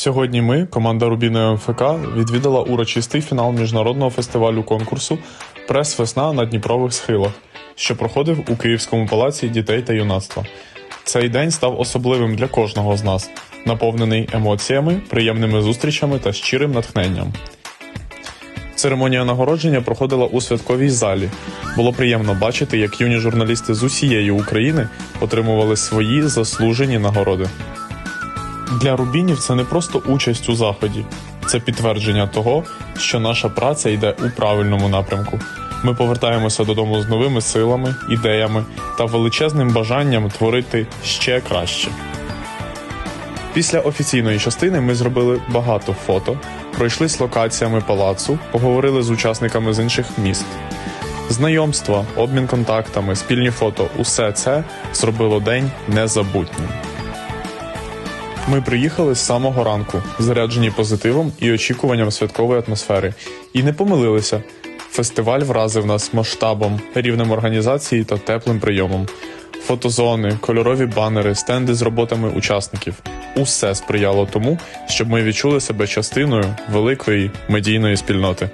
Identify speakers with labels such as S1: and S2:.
S1: Сьогодні ми, команда Рубіної МФК, відвідала урочистий фінал міжнародного фестивалю конкурсу Прес-весна на Дніпрових схилах, що проходив у Київському палаці дітей та юнацтва. Цей день став особливим для кожного з нас, наповнений емоціями, приємними зустрічами та щирим натхненням. Церемонія нагородження проходила у святковій залі. Було приємно бачити, як юні журналісти з усієї України отримували свої заслужені нагороди. Для рубінів це не просто участь у заході, це підтвердження того, що наша праця йде у правильному напрямку. Ми повертаємося додому з новими силами, ідеями та величезним бажанням творити ще краще. Після офіційної частини ми зробили багато фото, пройшлись локаціями палацу, поговорили з учасниками з інших міст. Знайомства, обмін контактами, спільні фото усе це зробило день незабутнім. Ми приїхали з самого ранку, заряджені позитивом і очікуванням святкової атмосфери. І не помилилися. Фестиваль вразив нас масштабом, рівнем організації та теплим прийомом. Фотозони, кольорові банери, стенди з роботами учасників усе сприяло тому, щоб ми відчули себе частиною великої медійної спільноти.